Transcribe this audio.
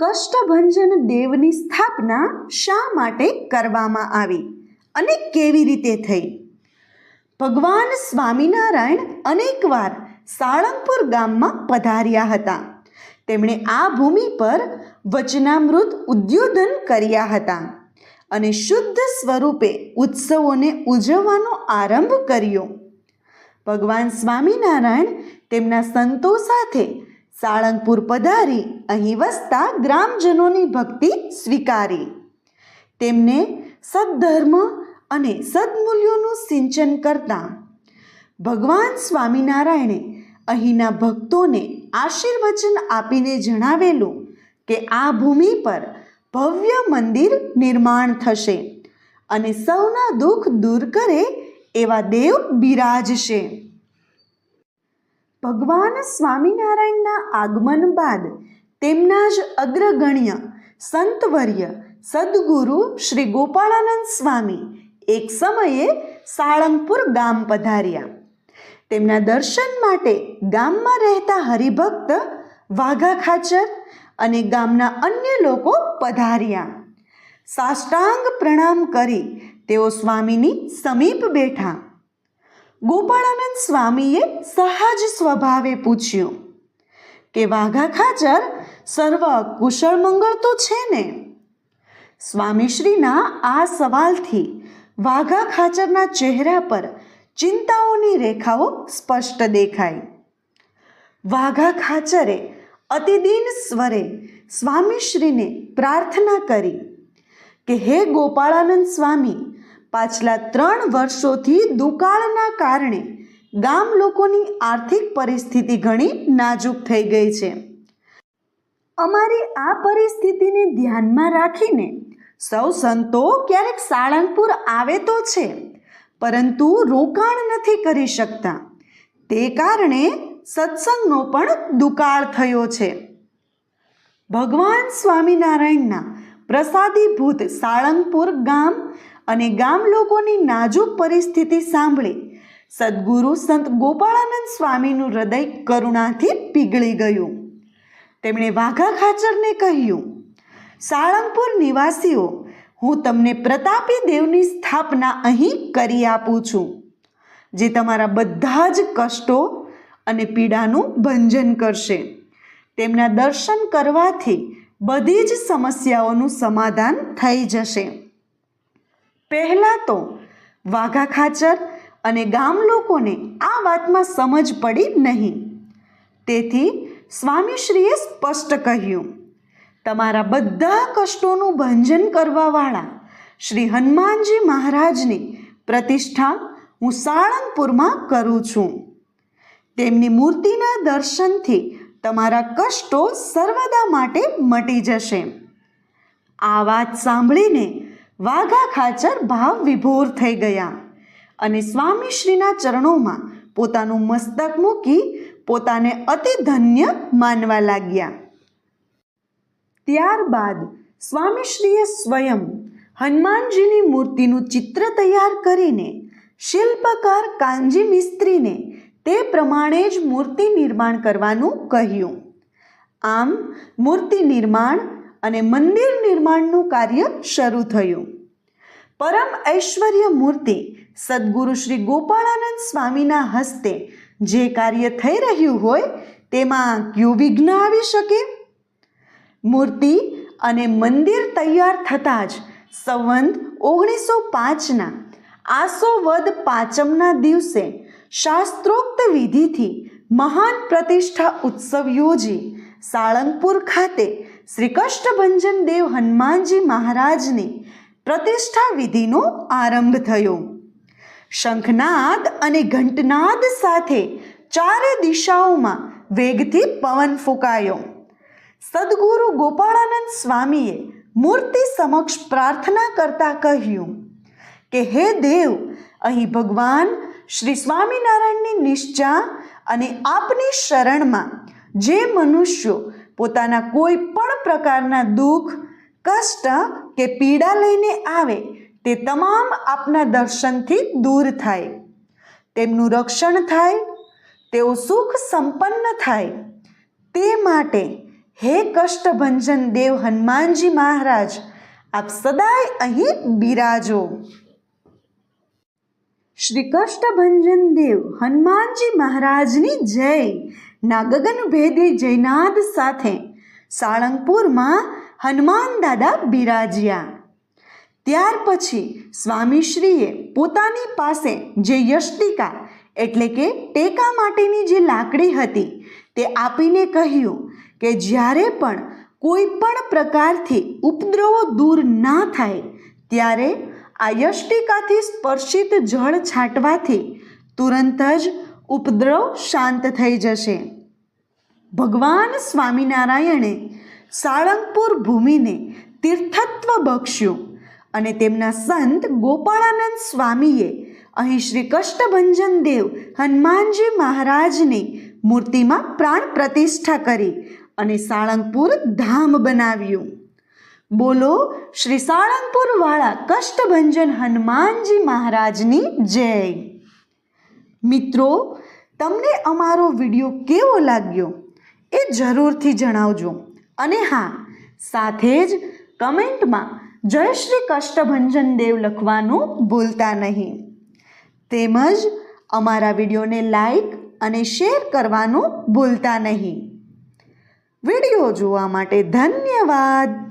કષ્ટભંજન દેવની સ્થાપના શા માટે કરવામાં આવી અને કેવી રીતે થઈ? ભગવાન સ્વામિનારાયણ અનેકવાર સાળંગપુર ગામમાં પધાર્યા હતા. તેમણે આ ભૂમિ પર વચનામૃત ઉદ્યોધન કર્યા હતા અને શુદ્ધ સ્વરૂપે ઉત્સવોને ઉજવવાનો આરંભ કર્યો. ભગવાન સ્વામિનારાયણ તેમના સંતો સાથે સાળંગપુર પધારી અહીં વસતા ગ્રામજનોની ભક્તિ સ્વીકારી. તેમને સદ્ધર્મ અને સદમૂલ્યોનું સિંચન કરતા ભગવાન સ્વામિનારાયણે અહીંના ભક્તોને આશીર્વચન આપીને જણાવેલું કે આ ભૂમિ પર ભવ્ય મંદિર નિર્માણ થશે અને સૌના દુઃખ દૂર કરે એવા દેવ બિરાજશે. ભગવાન સ્વામિનારાયણના આગમન બાદ તેમના જ અગ્રગણ્ય સંતવર્ય સદગુરુ શ્રી ગોપાળાનંદ સ્વામી એક સમયે સાળંગપુર ગામ પધાર્યા. તેમના દર્શન માટે ગામમાં રહેતા હરિભક્ત વાઘા ખાચર અને ગામના અન્ય લોકો પધાર્યા. સાષ્ટાંગ પ્રણામ કરી તેઓ સ્વામીની સમીપ બેઠા. ગોપાળાનંદ સ્વામીએ સહજ સ્વભાવે પૂછ્યું કે વાઘા ખાચર સર્વ કુશળ મંગળ તો છે ને? સ્વામીશ્રીના આ સવાલથી વાઘા ખાચરના ચહેરા પર ચિંતાઓની રેખાઓ સ્પષ્ટ દેખાઈ. વાઘા ખાચરે અતિદીન સ્વરે સ્વામીશ્રીને પ્રાર્થના કરી કે હે ગોપાળાનંદ સ્વામી પાછલા ત્રણ વર્ષોથી દુકાળના કારણે ગામ લોકોની આર્થિક પરિસ્થિતિ ઘણી નાજુક થઈ ગઈ છે. અમારી આ પરિસ્થિતિને ધ્યાનમાં રાખીને સૌ સંતો ક્યારેક સાળંગપુર આવે તો છે, પરંતુ રોકાણ નથી કરી શકતા. તે કારણે સત્સંગનો પણ દુકાળ થયો છે. ભગવાન સ્વામિનારાયણના પ્રસાદીભૂત સાળંગપુર ગામ અને ગામ લોકોની નાજુક પરિસ્થિતિ સાંભળી સદગુરુ સંત ગોપાળાનંદ સ્વામીનું હૃદય કરુણાથી પીગળી ગયું. તેમણે વાઘા ખાચરને કહ્યું, સાળંગપુર નિવાસીઓ, હું તમને પ્રતાપી દેવની સ્થાપના અહીં કરી આપું છું, જે તમારા બધા જ કષ્ટો અને પીડાનું ભંજન કરશે. તેમના દર્શન કરવાથી બધી જ સમસ્યાઓનું સમાધાન થઈ જશે. પહેલાં તો વાઘા ખાચર અને ગામ લોકોને આ વાતમાં સમજ પડી નહીં. તેથી સ્વામીશ્રીએ સ્પષ્ટ કહ્યું, તમારા બધા કષ્ટોનું ભંજન કરવાવાળા શ્રી હનુમાનજી મહારાજની પ્રતિષ્ઠા હું સાળંગપુરમાં કરું છું. તેમની મૂર્તિના દર્શનથી તમારા કષ્ટો સર્વદા માટે મટી જશે. આ વાત સાંભળીને વાઘા ખાચર ભાવ વિભોર થઈ ગયા અને સ્વામીશ્રીના ચરણોમાં પોતાનું મસ્તક મૂકી પોતાને અતિ ધન્ય માનવા લાગ્યા. ત્યારબાદ સ્વામીશ્રીએ સ્વયં હનુમાનજીની મૂર્તિનું ચિત્ર તૈયાર કરીને શિલ્પકાર કાંજી મિસ્ત્રીને તે પ્રમાણે જ મૂર્તિ નિર્માણ કરવાનું કહ્યું. આમ મૂર્તિ નિર્માણ અને મંદિર નિર્માણનું કાર્ય શરૂ થયું. પરમ ઐશ્વર્ય મૂર્તિ સદગુરુ શ્રી ગોપાળાનંદ સ્વામીના હસ્તે જે કાર્ય થઈ રહ્યું હોય તેમાં ક્યું વિઘ્ન આવી શકે? મૂર્તિ અને મંદિર તૈયાર થતાં જ સંવંત ઓગણીસો પાંચના આસો વદ પાંચમના દિવસે શાસ્ત્રોક્ત વિધિથી મહાન પ્રતિષ્ઠા ઉત્સવ યોજી સાળંગપુર ખાતે શ્રી કષ્ટભંજન દેવ હનુમાનજી મહારાજની પ્રતિષ્ઠા વિધિનો આરંભ થયો. શંખનાદ અને ઘંટનાદ સાથે ચારે દિશાઓમાં વેગથી પવન ફૂંકાયો. સદગુરુ ગોપાળાનંદ સ્વામીએ મૂર્તિ સમક્ષ પ્રાર્થના કરતા કહ્યું કે, હે દેવ, અહીં ભગવાન શ્રી સ્વામિનારાયણની નિશ્ચા અને આપની શરણમાં જે મનુષ્યો પોતાના કોઈ પણ પ્રકારના દુઃખ, કષ્ટ કે પીડા લઈને આવે તે તમામ આપના દર્શનથી દૂર થાય. તેમનું રક્ષણ થાય, તેઓ સુખ સંપન્ન થાય. તે માટે હે કષ્ટભંજન દેવ હનુમાનજી મહારાજ, આપ સદાય અહીં બિરાજો. શ્રી કષ્ટભંજન દેવ હનુમાનજી મહારાજની જય. ના ગગનભેદી જયનાદ સાથે સાળંગપુરમાં હનુમાન દાદા બિરાજ્યા. ત્યાર પછી સ્વામીશ્રીએ પોતાની પાસે જે યષ્ટિકા એટલે કે ટેકા માટેની જે લાકડી હતી તે આપીને કહ્યું કે જ્યારે પણ કોઈ પણ પ્રકારથી ઉપદ્રવો દૂર ના થાય, ત્યારે આ યષ્ટિકાથી સ્પર્શિત જળ છાંટવાથી તુરંત જ ઉપદ્રવ શાંત થઈ જશે. ભગવાન સ્વામિનારાયણે સાળંગપુર ભૂમિને તીર્થત્વ બક્ષ્યું અને તેમના સંત ગોપાળાનંદ સ્વામીએ અહીં શ્રી કષ્ટભંજન દેવ હનુમાનજી મહારાજની મૂર્તિમાં પ્રાણ પ્રતિષ્ઠા કરી અને સાળંગપુર ધામ બનાવ્યું. બોલો, શ્રી સાળંગપુર વાળા કષ્ટભંજન હનુમાનજી મહારાજની જય. મિત્રો, તમને અમારો વીડિયો કેવો લાગ્યો? એ જરૂરથી જણાવજો. અને હા, સાથે જ કમેન્ટમાં જય શ્રી કષ્ટભંજન દેવ લખવાનું ભૂલતા નહીં. તેમજ અમારા વિડીયોને લાઈક અને શેર કરવાનું ભૂલતા નહીં. વીડિયો જોવા માટે ધન્યવાદ.